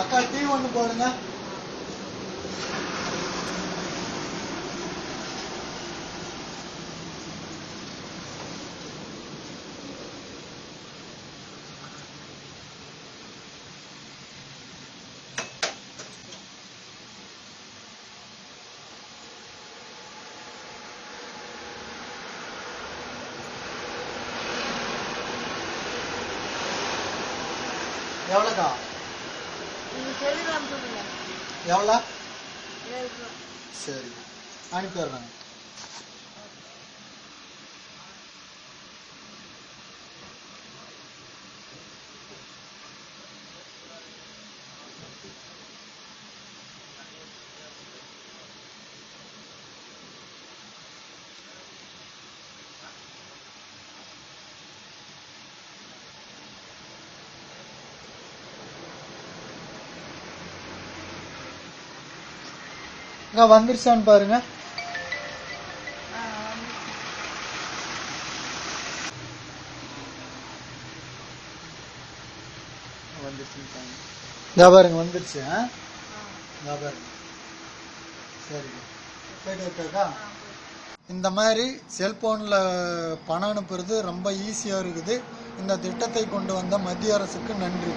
அக்கா டீ ஒன்று போடுங்க. எவ்வளோக்கா எவ்வளோ. சரி. அனுப்பி வர்றேன் அக்கா வந்துருச்சான்னு பாருங்க. இதா பாருங்க வந்துருச்சு பாருங்க. சரி போயிட்டு. இந்த மாதிரி செல்போனில் பணம் அனுப்புறது ரொம்ப ஈஸியாக இருக்குது. இந்த திட்டத்தை கொண்டு வந்த மத்திய அரசுக்கு நன்றி.